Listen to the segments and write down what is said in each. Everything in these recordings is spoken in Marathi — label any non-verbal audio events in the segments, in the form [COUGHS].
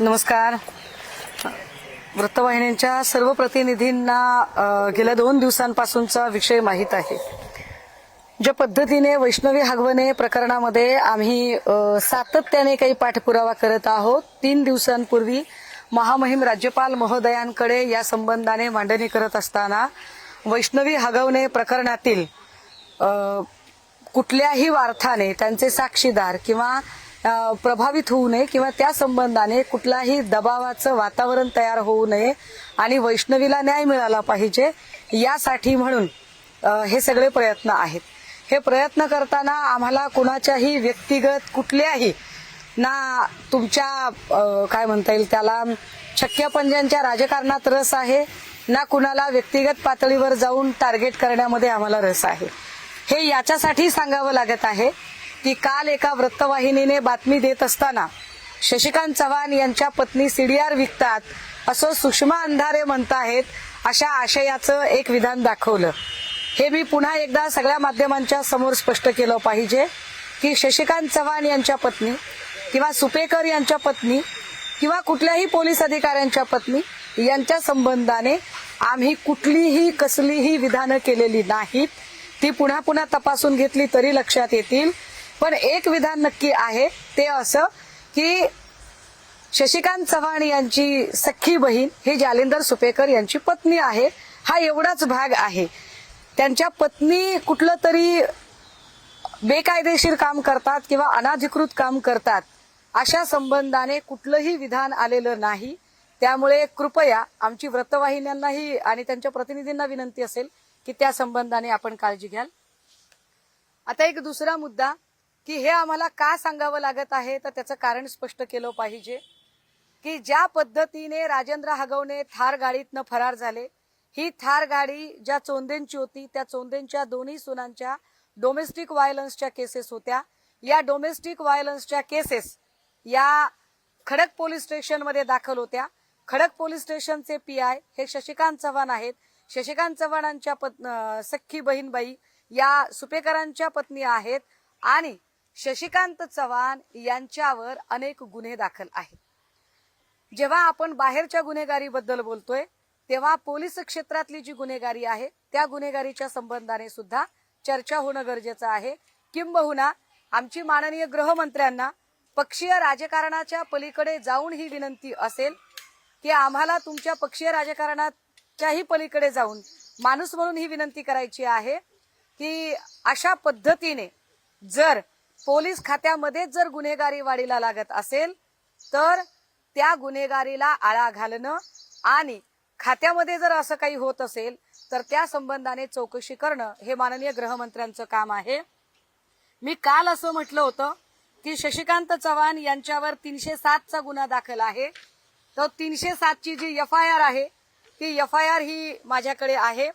नमस्कार. वृत्तवाहिन्यांच्या सर्व प्रतिनिधींना गेल्या दोन दिवसांपासूनचा विषय माहीत आहे. ज्या पद्धतीने वैष्णवी हगवणे प्रकरणामध्ये आम्ही सातत्याने काही पाठपुरावा करत आहोत तीन दिवसांपूर्वी महामहिम राज्यपाल महोदयांकडे या संबंधाने मांडणी करत असताना वैष्णवी हगवणे प्रकरणातील कुठल्याही वार्थाने त्यांचे साक्षीदार किंवा प्रभावित होऊ नये किंवा त्या संबंधाने कुठलाही दबावाचं वातावरण तयार होऊ नये आणि वैष्णवीला न्याय मिळाला पाहिजे यासाठी म्हणून हे सगळे प्रयत्न आहेत. हे प्रयत्न करताना आम्हाला कुणाच्याही व्यक्तिगत कुठल्याही ना तुमच्या काय म्हणता येईल त्याला छक्क्यापंजांच्या राजकारणात रस आहे ना कुणाला व्यक्तिगत पातळीवर जाऊन टार्गेट करण्यामध्ये आम्हाला रस आहे. हे याच्यासाठी सांगावं लागत आहे की काल एका वृत्तवाहिनीने बातमी देत असताना शशिकांत चव्हाण यांच्या पत्नी सीडीआर विकतात असं सुषमा अंधारे म्हणत आहेत अशा आशयाचं एक विधान दाखवलं. हे मी पुन्हा एकदा सगळ्या माध्यमांच्या समोर स्पष्ट केलं पाहिजे की शशिकांत चव्हाण यांच्या पत्नी किंवा सुपेकर यांच्या पत्नी किंवा कुठल्याही पोलीस अधिकाऱ्यांच्या पत्नी यांच्या संबंधाने आम्ही कुठलीही कसलीही विधानं केलेली नाहीत. ती पुन्हा पुन्हा तपासून घेतली तरी लक्षात येतील. पण एक विधान नक्की आहे ते असं की शशिकांत चव्हाण यांची सख्खी बहीण ही जालिंदर सुपेकर यांची पत्नी आहे. हा एवढाच भाग आहे. त्यांच्या पत्नी कुठलं तरी बेकायदेशीर काम करतात किंवा अनाधिकृत काम करतात अशा संबंधाने कुठलंही विधान आलेलं नाही. त्यामुळे कृपया आमची वृत्तवाहिन्यांनाही आणि त्यांच्या प्रतिनिधींना विनंती असेल की त्या संबंधाने आपण काळजी घ्याल. आता एक दुसरा मुद्दा की हे आम्हाला का सांगावं लागत आहे? तर त्याचं कारण स्पष्ट केलं पाहिजे. की ज्या पद्धतीने राजेंद्र हगवणे थार गाडीतनं फरार झाले ही थार गाडी ज्या चोंदेंची होती त्या चोंदेंच्या दोन्ही सुनांच्या डोमेस्टिक व्हायलन्सच्या केसेस होत्या. या डोमेस्टिक व्हायलन्सच्या केसेस या खडक पोलीस स्टेशनमध्ये दाखल होत्या. खडक पोलीस स्टेशनचे पी आय हे शशिकांत चव्हाण आहेत. शशिकांत चव्हाणांच्या पत् सख्खी बहीणबाई या सुपेकरांच्या पत्नी आहेत. आणि शशिकांत चव्हाण यांच्यावर अनेक गुन्हे दाखल आहेत. जेव्हा आपण बाहेरच्या गुन्हेगारीबद्दल बोलतोय तेव्हा पोलीस क्षेत्रातली जी गुन्हेगारी आहे त्या गुन्हेगारीच्या संबंधाने सुद्धा चर्चा होणं गरजेचं आहे. किंबहुना आमची माननीय गृहमंत्र्यांना पक्षीय राजकारणाच्या पलीकडे जाऊन ही विनंती असेल की आम्हाला तुमच्या पक्षीय राजकारणाच्याही पलीकडे जाऊन माणूस म्हणून ही विनंती करायची आहे की अशा पद्धतीने जर पोलीस खात्यामध्येच जर गुन्हेगारी वाढीला लागत असेल तर त्या गुन्हेगारीला आळा घालणं आणि खात्यामध्ये जर असं काही होत असेल तर त्या संबंधाने चौकशी करणं हे माननीय गृहमंत्र्यांचं काम आहे. मी काल असं म्हटलं होतं की शशिकांत चव्हाण यांच्यावर तीनशे सातचा गुन्हा दाखल आहे. तर तीनशे सातची जी एफ आय आर आहे ती एफ आय आर ही माझ्याकडे आहे.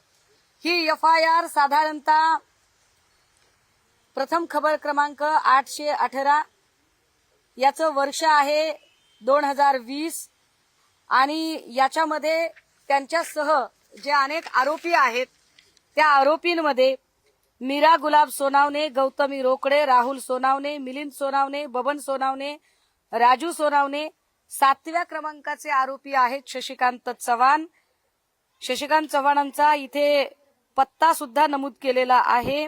ही एफ आय आर साधारणतः प्रथम खबर क्रमांक आठशे अठरा. याचं वर्ष आहे दोन हजार वीस. आणि याच्यामध्ये त्यांच्यासह जे अनेक आरोपी आहेत त्या आरोपींमध्ये मीरा गुलाब सोनावणे गौतमी रोकडे राहुल सोनावणे मिलिंद सोनावणे बबन सोनावणे राजू सोनावणे सातव्या क्रमांकाचे आरोपी आहेत शशिकांत चव्हाण. शशिकांत चव्हाणांचा इथे पत्ता सुद्धा नमूद केलेला आहे.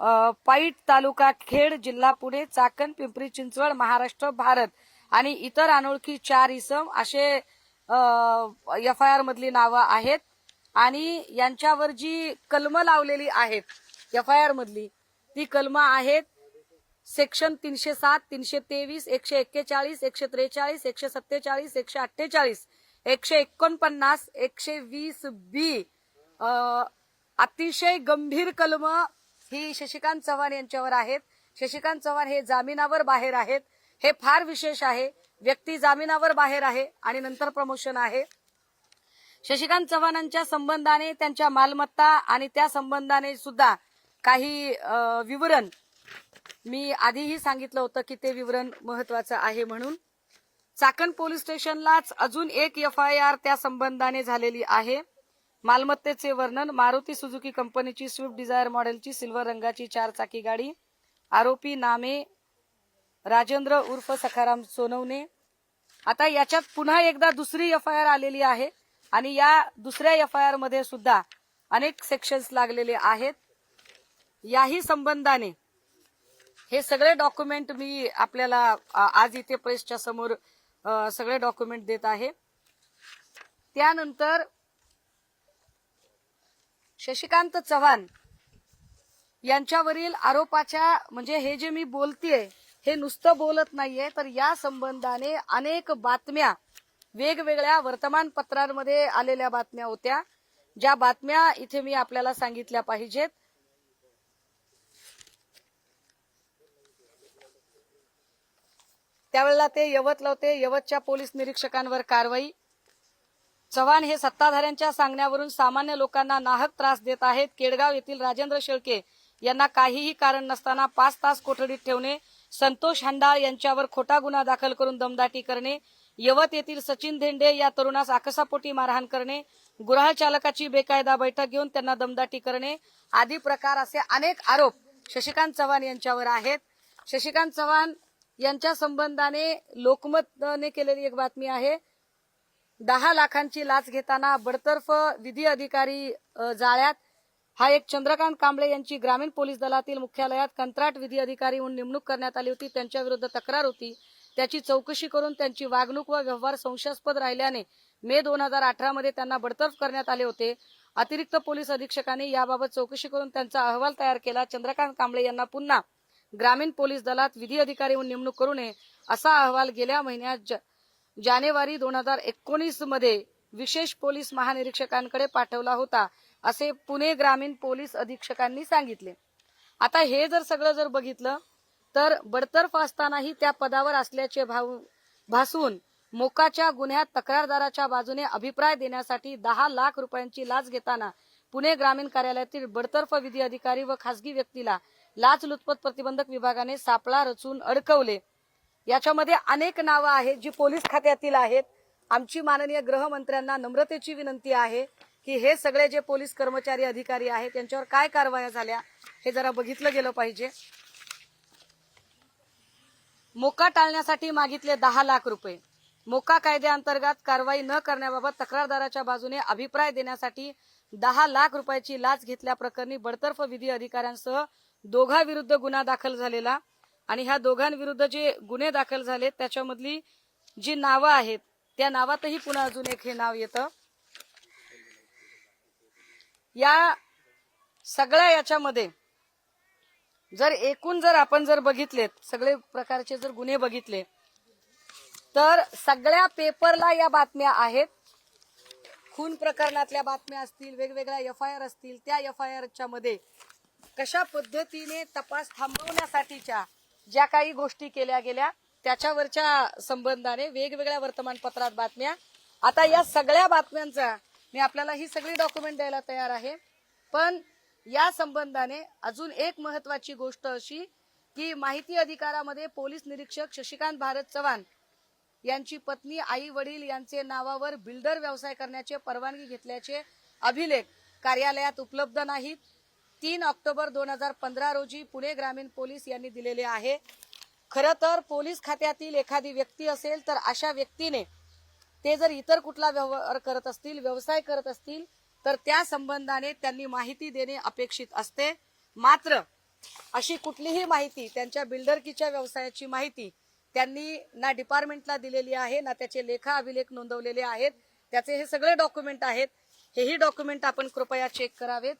पाईट तालुका खेड जिल्हा पुणे चाकण पिंपरी चिंचवड महाराष्ट्र भारत आणि इतर अनोळखी चार इसम असे एफ आय आर मधली नावं आहेत. आणि यांच्यावर जी कलम लावलेली आहेत एफ आय आर मधली ती कलम आहेत सेक्शन तीनशे सात तीनशे तेवीस एकशे एक्केचाळीस एकशे त्रेचाळीस एकशे सत्तेचाळीस एकशे अठ्ठेचाळीस एकशे एकोणपन्नास एकशे वीस बी अतिशय गंभीर कलम ही शशिकांत चव्हाण यांच्यावर आहेत. शशिकांत चव्हाण हे जामिनावर बाहेर आहेत. हे फार विशेष आहे. व्यक्ती जामिनावर बाहेर आहे आणि नंतर प्रमोशन आहे. शशिकांत चव्हाणांच्या संबंधाने त्यांच्या मालमत्ता आणि त्या संबंधाने सुद्धा काही विवरण मी आधीही सांगितलं होतं की ते विवरण महत्वाचं आहे म्हणून. चाकण पोलीस स्टेशनलाच अजून एक एफ आय आर त्या संबंधाने झालेली आहे. मालमत्तेचे वर्णन मारुती सुझुकी कंपनीची स्विफ्ट डिझायर मॉडेलची सिल्वर रंगाची चार चाकी गाडी. आरोपी नामे राजेंद्र उर्फ सखाराम सोनवणे. आता याच्यात पुन्हा एकदा दुसरी एफ आय आर आलेली आहे आणि या दुसऱ्या एफ आय आरमध्ये सुद्धा अनेक सेक्शन्स लागलेले आहेत. याही संबंधाने हे सगळे डॉक्युमेंट मी आपल्याला आज इथे प्रेसच्या समोर सगळे डॉक्युमेंट देत आहे. त्यानंतर शशिकांत चव्हाण यांच्यावरील आरोपाच्या म्हणजे हे जे मी बोलतेय हे नुसतं बोलत नाहीये तर या संबंधाने अनेक बातम्या वेगवेगळ्या वर्तमानपत्रांमध्ये आलेल्या बातम्या होत्या. ज्या बातम्या इथे मी आपल्याला सांगितल्या पाहिजेत. त्यावेळेला ते यवत लावते यवतच्या पोलीस निरीक्षकांवर कारवाई. चव्हाण हे सत्ताधाऱ्यांच्या सांगण्यावरून सामान्य लोकांना नाहक त्रास देत आहेत. केडगाव येथील राजेंद्र शेळके यांना काहीही कारण नसताना पाच तास कोठडीत ठेवणे संतोष हंडाळ यांच्यावर खोटा गुन्हा दाखल करून दमदाटी करणे यवत येथील सचिन धेंडे या तरुणास आकसापोटी मारहाण करणे गृहचालकाची चालकाची बेकायदा बैठक घेऊन त्यांना दमदाटी करणे आदी प्रकार असे अनेक आरोप शशिकांत चव्हाण यांच्यावर आहेत. शशिकांत चव्हाण यांच्या संबंधाने लोकमतने केलेली एक बातमी आहे. दहा लाखांची लाच घेताना बडतर्फ विधी अधिकारी जाळ्यात. हा एक चंद्रकांत कांबळे यांची ग्रामीण पोलीस दलातील मुख्यालयात कंत्राट विधी अधिकारी म्हणून नेमणूक करण्यात आली होती. त्यांच्या विरुद्ध तक्रार होती. त्याची चौकशी करून त्यांची वागणूक व व्यवहार संशयास्पद राहिल्याने मे दोन हजार अठरा मध्ये त्यांना बडतर्फ करण्यात आले होते. अतिरिक्त पोलीस अधीक्षकांनी याबाबत चौकशी करून त्यांचा अहवाल तयार केला. चंद्रकांत कांबळे यांना पुन्हा ग्रामीण पोलीस दलात विधी अधिकारी म्हणून नेमणूक करू नये असा अहवाल गेल्या महिन्यात ज- जानेवारी दोन हजार एकोणीसमध्ये विशेष पोलीस महानिरीक्षकांकडे पाठवला होता असे पुणे ग्रामीण पोलीस अधीक्षकांनी सांगितले. आता हे जर सगळं जर बघितलं तर बडतर्फ असतानाही त्या पदावर असल्याचे भाव भासून मोकाच्या गुन्ह्यात तक्रारदाराच्या बाजूने अभिप्राय देण्यासाठी दहा लाख रुपयांची लाच घेताना पुणे ग्रामीण कार्यालयातील बडतर्फ विधी अधिकारी व खासगी व्यक्तीला लाचलुचपत प्रतिबंधक विभागाने सापळा रचून अडकवले. याच्यामध्ये अनेक नावं आहेत जी पोलीस खात्यातील आहेत. आमची माननीय गृहमंत्र्यांना नम्रतेची विनंती आहे की हे सगळे जे पोलीस कर्मचारी अधिकारी आहेत त्यांच्यावर काय कारवाया झाल्या हे जरा बघितलं गेलं पाहिजे. मोका टाळण्यासाठी मागितले दहा लाख रुपये. मोका कायद्याअंतर्गत कारवाई न करण्याबाबत तक्रारदाराच्या बाजूने अभिप्राय देण्यासाठी दहा लाख रुपयाची लाच घेतल्याप्रकरणी बडतर्फ विधी अधिकाऱ्यांसह दोघांविरुद्ध गुन्हा दाखल झालेला. आणि ह्या दोघांविरुद्ध जे गुन्हे दाखल झालेत त्याच्यामधली जी नावं आहेत त्या नावातही पुन्हा अजून एक हे नाव येतं. या सगळ्या याच्यामध्ये जर एकूण जर आपण जर बघितलेत सगळे प्रकारचे जर गुन्हे बघितले तर सगळ्या पेपरला या बातम्या आहेत. खून प्रकरणातल्या बातम्या असतील वेगवेगळ्या एफ आय आर असतील त्या एफ आय आरच्या मध्ये कशा पद्धतीने तपास थांबवण्यासाठीच्या ज्या काही गोष्टी केल्या गेल्या त्याच्यावरच्या संबंधाने वेगवेगळ्या वर्तमानपत्रात बातम्या. आता या सगळ्या बातम्यांचा मी आपल्याला ही सगळी डॉक्युमेंट द्यायला तयार आहे. पण या संबंधाने अजून एक महत्वाची गोष्ट अशी की माहिती अधिकारामध्ये पोलीस निरीक्षक शशिकांत भारत चव्हाण यांची पत्नी आई वडील यांचे नावावर बिल्डर व्यवसाय करण्याचे परवानगी घेतल्याचे अभिलेख कार्यालयात उपलब्ध नाहीत. तीन ऑक्टोबर दोन हजार पंधरा रोजी पुणे ग्रामीण पोलीस यांनी दिलेले आहे. खरं तर पोलीस खात्यातील एखादी व्यक्ती असेल तर अशा व्यक्तीने ते जर इतर कुठला व्यवहार करत असतील व्यवसाय करत असतील तर त्या संबंधाने त्यांनी माहिती देणे अपेक्षित असते. मात्र अशी कुठलीही माहिती त्यांच्या बिल्डरकीच्या व्यवसायाची माहिती त्यांनी ना डिपार्टमेंटला दिलेली आहे ना त्याचे लेखा अभिलेख नोंदवलेले आहेत. त्याचे हे सगळे डॉक्युमेंट आहेत. हेही डॉक्युमेंट आपण कृपया चेक करावेत.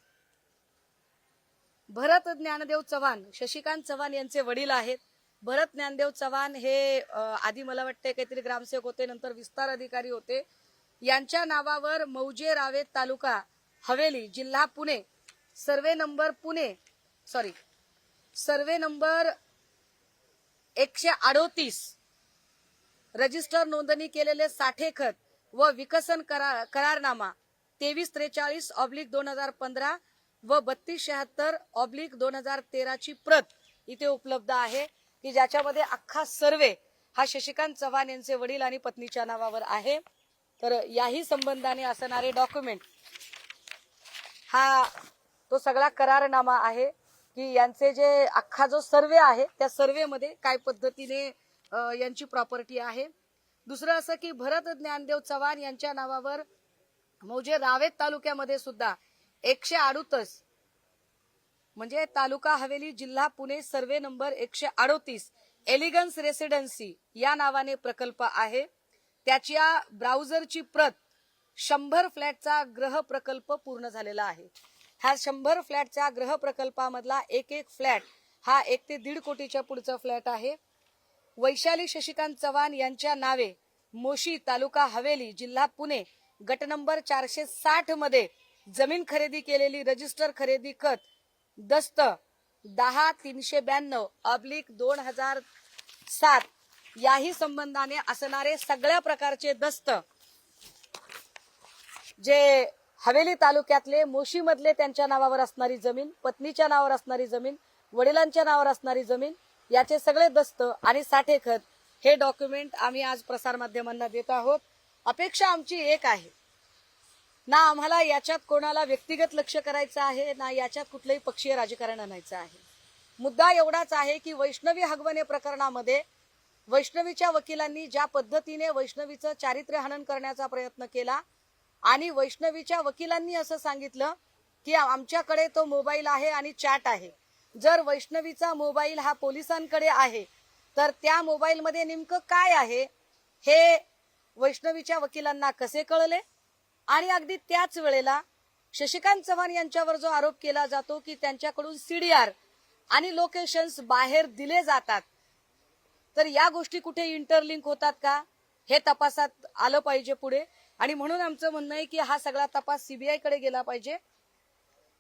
भरत ज्ञानदेव चव्हाण शशिकांत चव्हाण यांचे वडील आहेत. भरत ज्ञानदेव चव्हाण हे आधी मला वाटते काहीतरी ग्रामसेवक होते नंतर विस्तार अधिकारी होते. यांच्या नावावर मौजे रावेत तालुका हवेली जिल्हा Pune survey number Pune sorry survey number एकशे अडोतीस रजिस्टर नोंदणी केलेले साठे खत व विकसन करार करारनामा तेवीस त्रेचाळीस ऑब्लिक दोन हजार पंधरा व बत्तीस शहात्तर ऑब्लिक दोन हजार तेराची प्रत इथे उपलब्ध आहे की ज्याच्यामध्ये अख्खा सर्वे हा शशिकांत चव्हाण यांचे वडील आणि पत्नीच्या नावावर आहे. तर याही संबंधाने असणारे डॉक्युमेंट हा तो सगळा करारनामा आहे की यांचे जे अख्खा जो सर्वे आहे त्या सर्वेमध्ये काय पद्धतीने यांची प्रॉपर्टी आहे. दुसरं असं की भरत ज्ञानदेव चव्हाण यांच्या नावावर मौजे रावेत तालुक्यामध्ये सुद्धा एकशे अडुतीस. म्हणजे तालुका हवेली जिल्हा पुणे सर्वे नंबर एकशे अडोतीस. एलिगन्स रेसिडेन्सी या नावाने प्रकल्प आहे. त्याच्या ब्राउझरची प्रत शंभर फ्लॅटचा ग्रह प्रकल्प पूर्ण झालेला आहे. ह्या शंभर फ्लॅटच्या ग्रह प्रकल्पामधला एक एक फ्लॅट हा एक ते दीड कोटीच्या पुढचा फ्लॅट आहे. वैशाली शशिकांत चव्हाण यांच्या नावे मोशी तालुका हवेली जिल्हा पुणे गट नंबर चारशे साठमध्ये जमीन खरेदी केलेली रजिस्टर खरेदी खत दस्त दहा तीनशे ब्याण्णव अब्लिक दोन हजार सात. याही संबंधाने असणारे सगळ्या प्रकारचे दस्त जे हवेली तालुक्यातले मोशी मधले त्यांच्या नावावर असणारी जमीन पत्नीच्या नावावर असणारी जमीन वडिलांच्या नावावर असणारी जमीन याचे सगळे दस्त आणि साठे खत हे डॉक्युमेंट आम्ही आज प्रसारमाध्यमांना देत आहोत. अपेक्षा आमची एक आहे ना आम्हाला याच्यात कोणाला व्यक्तिगत लक्ष करायचं आहे ना याच्यात कुठलंही पक्षीय राजकारण आणायचं आहे. मुद्दा एवढाच आहे की वैष्णवी हगवणे प्रकरणामध्ये वैष्णवीच्या वकिलांनी ज्या पद्धतीने वैष्णवीचं चारित्र्य हनन करण्याचा प्रयत्न केला आणि वैष्णवीच्या वकिलांनी असं सांगितलं की आमच्याकडे तो मोबाईल आहे आणि चॅट आहे. जर वैष्णवीचा मोबाईल हा पोलिसांकडे आहे तर त्या मोबाईलमध्ये नेमकं काय आहे हे वैष्णवीच्या वकिलांना कसे कळले? आणि अगदी त्याच वेळेला शशिकांत चव्हाण यांच्यावर जो आरोप केला जातो की त्यांच्याकडून सीडीआर आणि लोकेशन्स बाहेर दिले जातात तर या गोष्टी कुठे इंटरलिंक होतात का? हे तपासात आलं पाहिजे पुढे. आणि म्हणून आमचं म्हणणं आहे की हा सगळा तपास सीबीआयकडे गेला पाहिजे.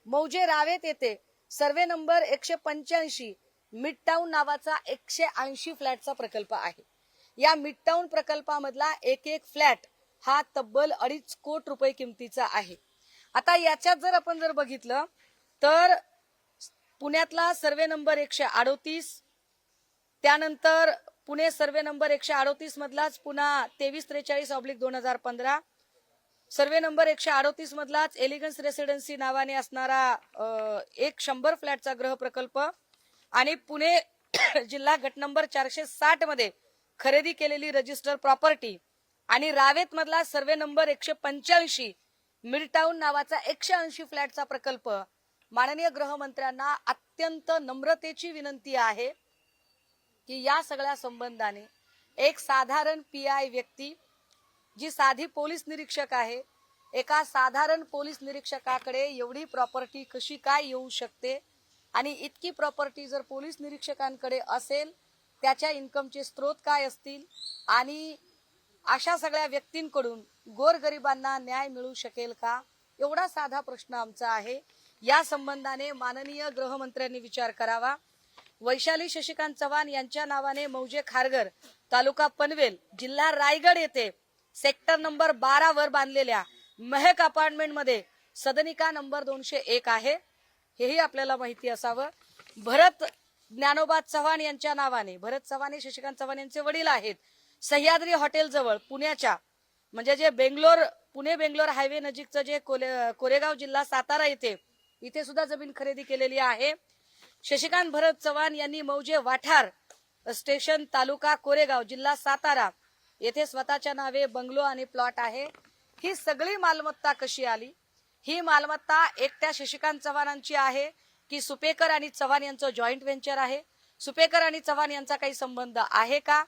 मौजे रावेत येथे सर्वे नंबर एकशे पंच्याऐंशी मिडटाऊन नावाचा एकशे ऐंशी फ्लॅटचा प्रकल्प आहे. या मिडटाऊन प्रकल्पामधला एक एक फ्लॅट हा तब्बल अडीच कोट रुपये किमतीचा आहे. आता याच्यात जर आपण जर बघितलं तर पुण्यातला सर्वे नंबर एकशे अडोतीस त्यानंतर पुणे सर्वे नंबर एकशे अडोतीस मधलाच पुन्हा तेवीस त्रेचाळीस ऑब्लिक दोन हजार पंधरा सर्वे नंबर एकशे अडोतीस मधलाच एलिगन्स रेसिडेन्सी नावाने असणारा एक शंभर फ्लॅटचा ग्रह प्रकल्प आणि पुणे [COUGHS] जिल्हा गट नंबर चारशे साठमध्ये खरेदी केलेली रजिस्टर प्रॉपर्टी आणि रावेत मधला सर्वे नंबर एकशे पंच्याऐंशी मिडटाऊन नावाचा एकशे ऐंशी फ्लॅटचा प्रकल्प माननीय गृहमंत्र्यांना अत्यंत नम्रतेची विनंती आहे की या सगळ्या संबंधाने एक साधारण पी आय व्यक्ती जी साधी पोलीस निरीक्षक आहे एका साधारण पोलीस निरीक्षकाकडे एवढी प्रॉपर्टी कशी काय येऊ शकते आणि इतकी प्रॉपर्टी जर पोलीस निरीक्षकांकडे असेल त्याच्या इन्कमचे स्रोत काय असतील आणि अशा सगळ्या व्यक्तींकडून गोरगरिबांना न्याय मिळू शकेल का? एवढा साधा प्रश्न आमचा आहे. या संबंधाने माननीय गृहमंत्र्यांनी विचार करावा. वैशाली शशिकांत चव्हाण यांच्या नावाने मौजे खारगर तालुका पनवेल जिल्हा रायगड येथे सेक्टर नंबर बारा वर बांधलेल्या महक अपार्टमेंटमध्ये सदनिका नंबर दोनशे एक आहे. हेही आपल्याला माहिती असावं. भरत ज्ञानोबा चव्हाण यांच्या नावाने भरत चव्हाण हे शशिकांत चव्हाण यांचे वडील आहेत. सह्याद्री हॉटेलजवळ पुण्याच्या म्हणजे जे बेंगलोर पुणे बेंगलोर हायवे नजीकचं जे कोले- कोरेगाव जिल्हा सातारा येथे इथे सुद्धा जमीन खरेदी केलेली आहे. शशिकांत भरत चव्हाण यांनी मौजे वाठार स्टेशन तालुका कोरेगाव जिल्हा सातारा येथे स्वतःच्या नावे बंगलो आणि प्लॉट आहे. ही सगळी मालमत्ता कशी आली? ही मालमत्ता एकट्या शशिकांत चव्हाणांची आहे की सुपेकर आणि चव्हाण यांचं जॉईंट व्हेंचर आहे? सुपेकर आणि चव्हाण यांचा काही संबंध आहे का?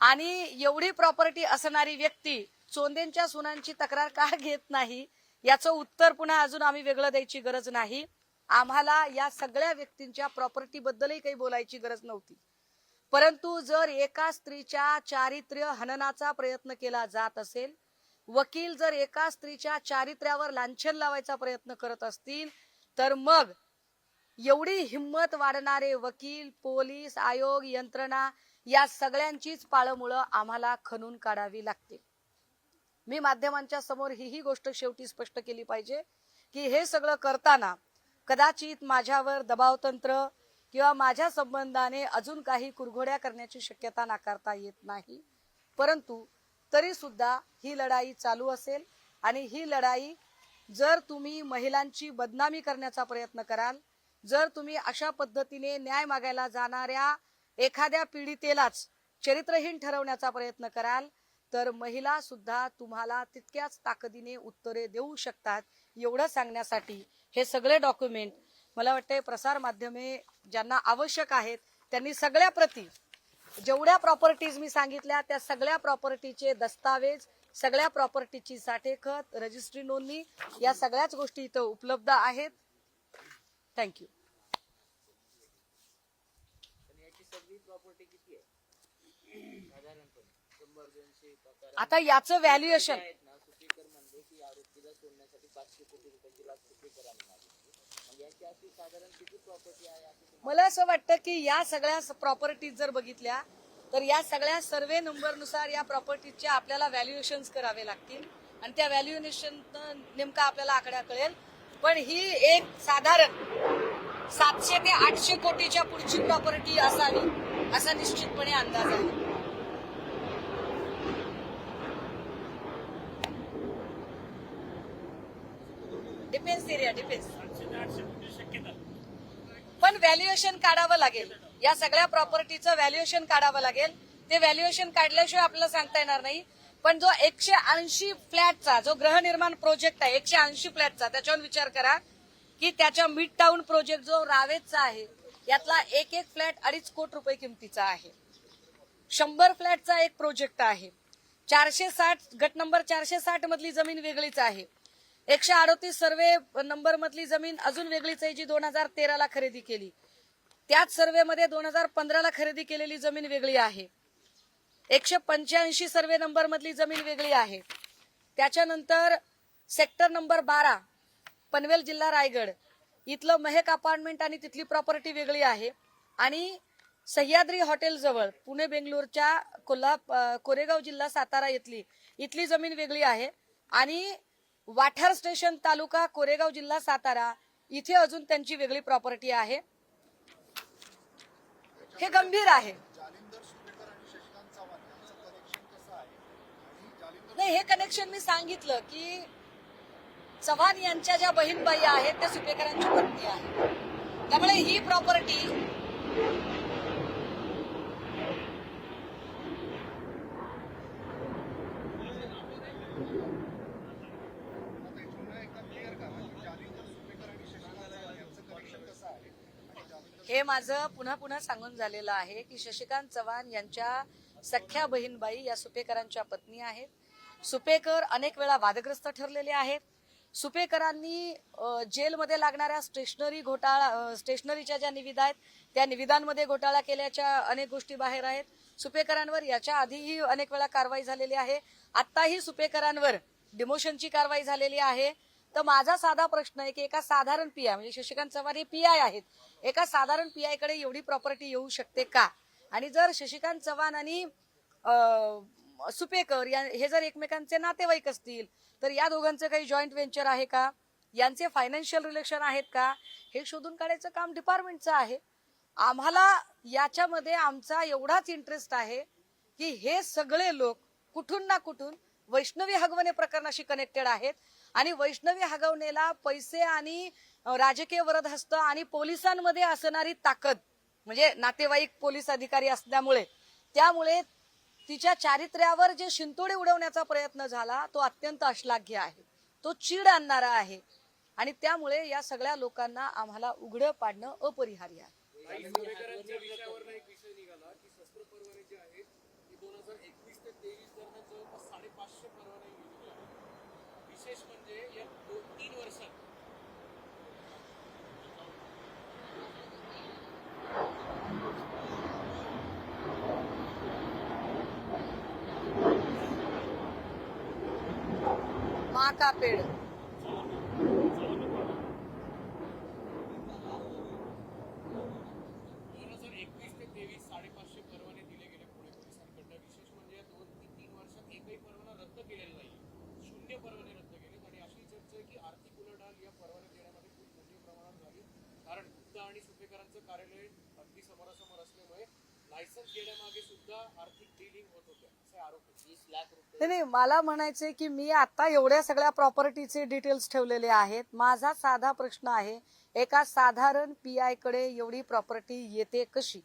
आणि एवढी प्रॉपर्टी असणारी व्यक्ती चोंदेंच्या सुनांची तक्रार का घेत नाही? याचं उत्तर पुन्हा अजून आम्ही वेगळं द्यायची गरज नाही. आम्हाला या सगळ्या व्यक्तींच्या प्रॉपर्टी बद्दलही काही बोलायची गरज नव्हती. परंतु जर एका स्त्रीच्या चारित्र्य हननाचा प्रयत्न केला जात असेल वकील जर एका स्त्रीच्या चारित्र्यावर लांछन लावायचा प्रयत्न करत असतील तर मग एवढी हिंमत वाढणारे वकील पोलीस आयोग यंत्रणा या सगळ्यांचीच पाळमुळं आम्हाला खणून काढावी लागते. मी माध्यमांच्या समोर ही ही गोष्ट शेवटी स्पष्ट केली पाहिजे की हे सगळं करताना कदाचित माझ्यावर दबावतंत्र किंवा माझ्या संबंधाने अजून काही कुरघोड्या करण्याची शक्यता नाकारता येत नाही. परंतु तरी सुद्धा ही लढाई चालू असेल आणि ही लढाई जर तुम्ही महिलांची बदनामी करण्याचा प्रयत्न कराल जर तुम्ही अशा पद्धतीने न्याय मागायला जाणाऱ्या एखाद्या पीडितेलाच चरित्रहीन ठरवण्याचा प्रयत्न कराल तर महिला सुद्धा तुम्हाला तितक्याच ताकदीने उत्तरे देऊ शकतात एवढं सांगण्यासाठी हे सगळे डॉक्युमेंट मला वाटते प्रसार माध्यमे ज्यांना आवश्यक आहेत त्यांनी सगळ्या प्रती जेवढ्या प्रॉपर्टीज मी सांगितल्या त्या सगळ्या प्रॉपर्टीचे दस्तावेज सगळ्या प्रॉपर्टीची साठेखत रजिस्ट्री नोंदणी या सगळ्याच गोष्टी इथं उपलब्ध आहेत. थँक्यू पण याची सगळी प्रॉपर्टी किती आहे साधारणपणे शंभर दोनशे प्रकार आता याचं व्हॅल्युएशन आहेत ना सुपीकर म्हणले की आरोपीला सोडण्यासाठी पाचशे कोटी रुपयाची लाच सुपीकरांनी मागितली मग याची अशी साधारण किती प्रॉपर्टी आहे असं तुम्हाला मला असं वाटतं की या सगळ्या प्रॉपर्टीज जर बघितल्या तर या सगळ्या सर्वे नंबरनुसार या प्रॉपर्टीजचे आपल्याला व्हॅल्युएशन करावे लागतील. आणि त्या व्हॅल्युएशन नेमका आपल्याला आकडा कळेल. पण ही एक साधारण सातशे ते आठशे कोटीच्या पुढची प्रॉपर्टी असावी असा निश्चितपणे अंदाज आहे. Defence area defence. पण व्हॅल्युएशन काढावं लागेल. या सगळ्या प्रॉपर्टीचं व्हॅल्युएशन काढावं लागेल. ते व्हॅल्युएशन काढल्याशिवाय आपल्याला सांगता येणार नाही. पण जो एकशे ऐंशी फ्लॅटचा जो गृहनिर्माण प्रोजेक्ट आहे एकशे ऐंशी फ्लॅटचा त्याच्यावर विचार करा की त्याच्या मिड टाउन प्रोजेक्ट जो रावेतचा आहे यातला एक एक फ्लॅट अडीच कोटी रुपये किमतीचा आहे. शंभर फ्लॅटचा एक प्रोजेक्ट आहे. चारशे साठ गट नंबर चारशे साठ मधली जमीन वेगळीच आहे. एकशे अडोतीस सर्वे नंबर मधली जमीन अजून वेगळीच आहे जी दोन हजार तेराला खरेदी केली. त्याच सर्वेमध्ये दोन हजार पंधराला खरेदी केलेली जमीन वेगळी आहे. एकशे पंच्याऐंशी सर्वे नंबर मधली जमीन वेगळी आहे. त्याच्यानंतर सेक्टर नंबर बारा पनवेल जिल्हा रायगड. इथलं महेक अपार्टमेंट आणि तिथली प्रॉपर्टी वेगळी आहे. आणि सह्याद्री हॉटेल जवळ पुणे बेंगलोरच्या कोल्हा कोरेगाव जिल्हा सातारा इथली इथली जमीन वेगळी आहे. आणि वाठार स्टेशन तालुका कोरेगाव जिल्हा सातारा. इथे अजून त्यांची वेगळी प्रॉपर्टी आहे. हे गंभीर आहे. नाही हे कनेक्शन मी सांगितलं की चव्हाण यांच्या ज्या बहीणबाई आहेत त्या सुपेकरांची पत्नी आहे. त्यामुळे ही प्रॉपर्टी आता एक पुन्हा एकदा क्लिअर करा की जालिंदर सुपेकर आणि शशिकांत चव्हाण यांचं कनेक्शन कसं आहे आणि जालिंदर हे माझं पुन्हा पुन्हा सांगून झालेलं आहे की शशिकांत चव्हाण यांच्या सख्या बहीणबाई या सुपेकरांच्या पत्नी आहेत. सुपेकर अनेक वेळा वादग्रस्त ठरलेले आहेत. सुपेकरांनी जेलमध्ये लागणाऱ्या स्टेशनरी घोटाळा स्टेशनरीच्या ज्या निविदा आहेत त्या निविदांमध्ये घोटाळा केल्याच्या अनेक गोष्टी बाहेर आहेत. सुपेकरांवर याच्या आधीही अनेक वेळा कारवाई झालेली आहे. आत्ताही सुपेकरांवर डिमोशनची कारवाई झालेली आहे. तर माझा साधा प्रश्न आहे की एका साधारण पीआय म्हणजे शशिकांत चव्हाण हे पीआय आहेत. एका साधारण पीआयकडे एवढी प्रॉपर्टी येऊ शकते का? आणि जर शशिकांत चव्हाण आणि सुपेकर या हे जर एकमेकांचे नातेवाईक असतील तर या दोघांचं काही जॉईंट व्हेंचर आहे का? यांचे फायनान्शियल रिलेशन आहेत का? हे शोधून काढायचं काम डिपार्टमेंटचं आहे. आम्हाला याच्यामध्ये आमचा एवढाच इंटरेस्ट आहे की हे सगळे लोक कुठून ना कुठून वैष्णवी हगवणे प्रकरणाशी कनेक्टेड आहेत. आणि वैष्णवी हगवणेला पैसे आणि राजकीय राजकीय वरदहस्त आणि पोलिसांमध्ये असणारी ताकद म्हणजे नातेवाईक पोलीस अधिकारी असल्यामुळे. त्यामुळे तिच्या चारित्र्यावर जे शिंतोडे उडवण्याचा प्रयत्न झाला तो अत्यंत अश्लाघ्य आहे. तो चीड आणणारा आहे. आणि त्यामुळे या सगळ्या लोकांना आम्हाला उघडं पाडणं अपरिहार्य आहे सुपेकरांच्या विषयावर एक विषय निघाला की शस्त्र परवाने जे आहेत ते दोन हजार एकवीस ते तेवीस दरम्यान जवळपास साडेपाचशे परवाने गेलेले आहेत विशेष म्हणजे या दोन तीन वर्षात माँ का पेड़ दोन हजार एकवीस ते तेवीस साडेपाचशे परवाने दिले गेले पुणे पोलिसांकडनं विशेष म्हणजे या दोन ते तीन वर्षात एकही परवाना रद्द केलेला नाही शून्य परवाने रद्द केलेत आणि अशी चर्चा आहे की आर्थिक उलाढाल या परवाने देण्यामध्ये खूप मोठ्या प्रमाणात झाली कारण गुप्ता आणि सुपेकरांचं कार्यालय अगदी समोरासमोर असल्यामुळे लायसन्स देण्यामागे सुद्धा आर्थिक डिलिंग होत होत्या असे आरोप आहेत वीस लाख रुपये नाही मला म्हणायचंय की मी आता एवढ्या सगळ्या प्रॉपर्टीचे डिटेल्स ठेवलेले आहेत. माझा साधा प्रश्न आहे एका साधारण पी आयकडे एवढी प्रॉपर्टी येते कशी?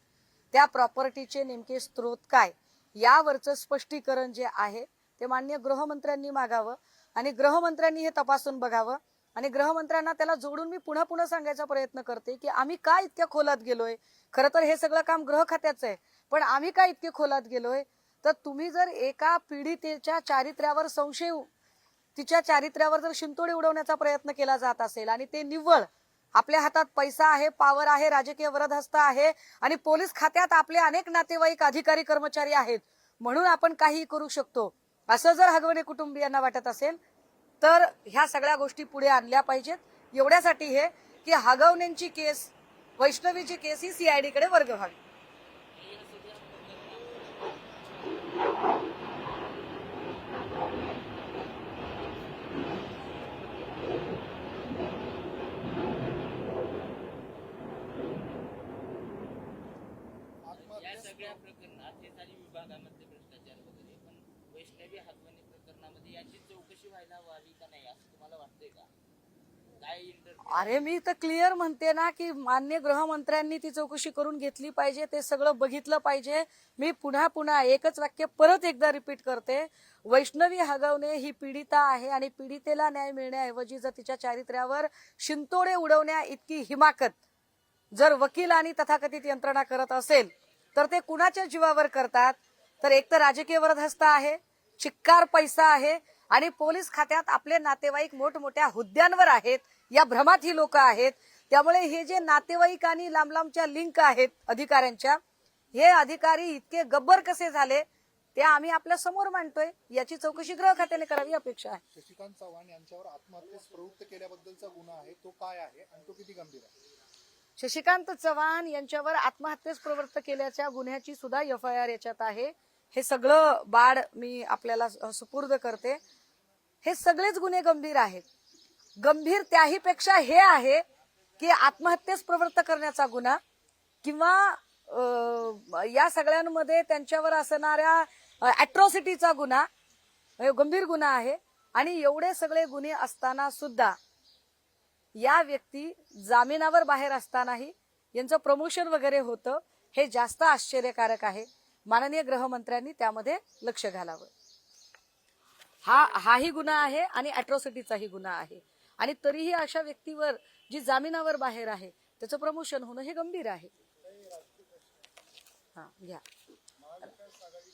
त्या प्रॉपर्टीचे नेमके स्रोत काय? यावरचं स्पष्टीकरण जे आहे ते मान्य गृहमंत्र्यांनी मागावं आणि गृहमंत्र्यांनी हे तपासून बघावं आणि गृहमंत्र्यांना त्याला जोडून मी पुन्हा पुन्हा सांगायचा प्रयत्न करते की आम्ही का इतक्या खोलात गेलोय? खरं तर हे सगळं काम गृह खात्याचं आहे पण आम्ही का इतके खोलात गेलोय? तर तुम्ही जर एका पीडितेच्या चारित्र्यावर संशय तिच्या चारित्र्यावर जर शिंतोडी उडवण्याचा प्रयत्न केला जात असेल आणि ते निव्वळ आपल्या हातात पैसा आहे पावर आहे राजकीय वरदहस्त आहे आणि पोलीस खात्यात आपले अनेक नातेवाईक अधिकारी कर्मचारी आहेत म्हणून आपण काही करू शकतो. असं जर हगवणे कुटुंबियांना वाटत असेल तर ह्या सगळ्या गोष्टी पुढे आणल्या पाहिजेत. एवढ्यासाठी हे की हगवण्यांची केस वैष्णवीची केस ही सीआयडी कडे वर्ग व्हावी या सगळ्या प्रकरणात हे झाली विभागामध्ये भ्रष्टाचार वगैरे पण वैष्णवी हातवणी प्रकरणामध्ये याची चौकशी व्हायला हवी का नाही असं तुम्हाला वाटतंय का? अरे मी तर क्लिअर म्हणते ना की मान्य गृहमंत्र्यांनी ती चौकशी करून घेतली पाहिजे ते सगळं बघितलं पाहिजे. मी पुन्हा पुन्हा एकच वाक्य परत एकदा रिपीट करते. वैष्णवी हगवणे ही पीडिता आहे आणि पीडितेला न्याय मिळण्याऐवजी जर तिच्या चारित्र्यावर शिंतोडे उडवण्या इतकी हिमाकत. जर वकील आणि तथाकथित यंत्रणा करत असेल तर ते कुणाच्या जीवावर करतात? तर एक तर राजकीय वरदहस्त आहे चिक्कार पैसा आहे आणि पोलीस खात्यात आपले नातेवाईक मोठमोठ्या हुद्द्यांवर आहेत. या भ्रमात ही लोक आहेत. त्यामुळे हे जे नातेवाईक आणि लांब लांबच्या लिंक आहेत अधिकाऱ्यांच्या हे अधिकारी इतके गब्बर कसे झाले ते आम्ही आपल्यासमोर मांडतोय. याची चौकशी गृह खात्याने करावी अपेक्षा आहे. शशिकांत चव्हाण यांच्यावर आत्महत्येस प्रवृत्त केल्याबद्दलचा गुन्हा आहे तो काय आहे आणि तो किती गंभीर आहे? शशिकांत चव्हाण यांच्यावर आत्महत्येस प्रवृत्त केल्याच्या गुन्ह्याची सुद्धा एफ आय आर याच्यात आहे. हे सगळं बाड मी आपल्याला सुपूर्द करते. हे सगळेच गुन्हे गंभीर आहेत. गंभीर त्याही पेक्षा हे आहे की आत्महत्येस प्रवृत्त करण्याचा गुन्हा किंवा या सगळ्यांमध्ये त्यांच्यावर असणाऱ्या अॅट्रॉसिटीचा गुन्हा गंभीर गुन्हा आहे. आणि एवढे सगळे गुन्हे असताना सुद्धा या व्यक्ती जामिनावर बाहेर असतानाही यांचं प्रमोशन वगैरे होतं. हे जास्त आश्चर्यकारक आहे. माननीय गृहमंत्र्यांनी त्यामध्ये लक्ष घालावं. हा हाही गुन्हा आहे आणि अॅट्रॉसिटीचाही गुन्हा आहे. आणि तरीही अशा व्यक्तीवर जी जामिनावर बाहेर आहे त्याचं प्रमोशन होणं हे गंभीर आहे. हा घ्या.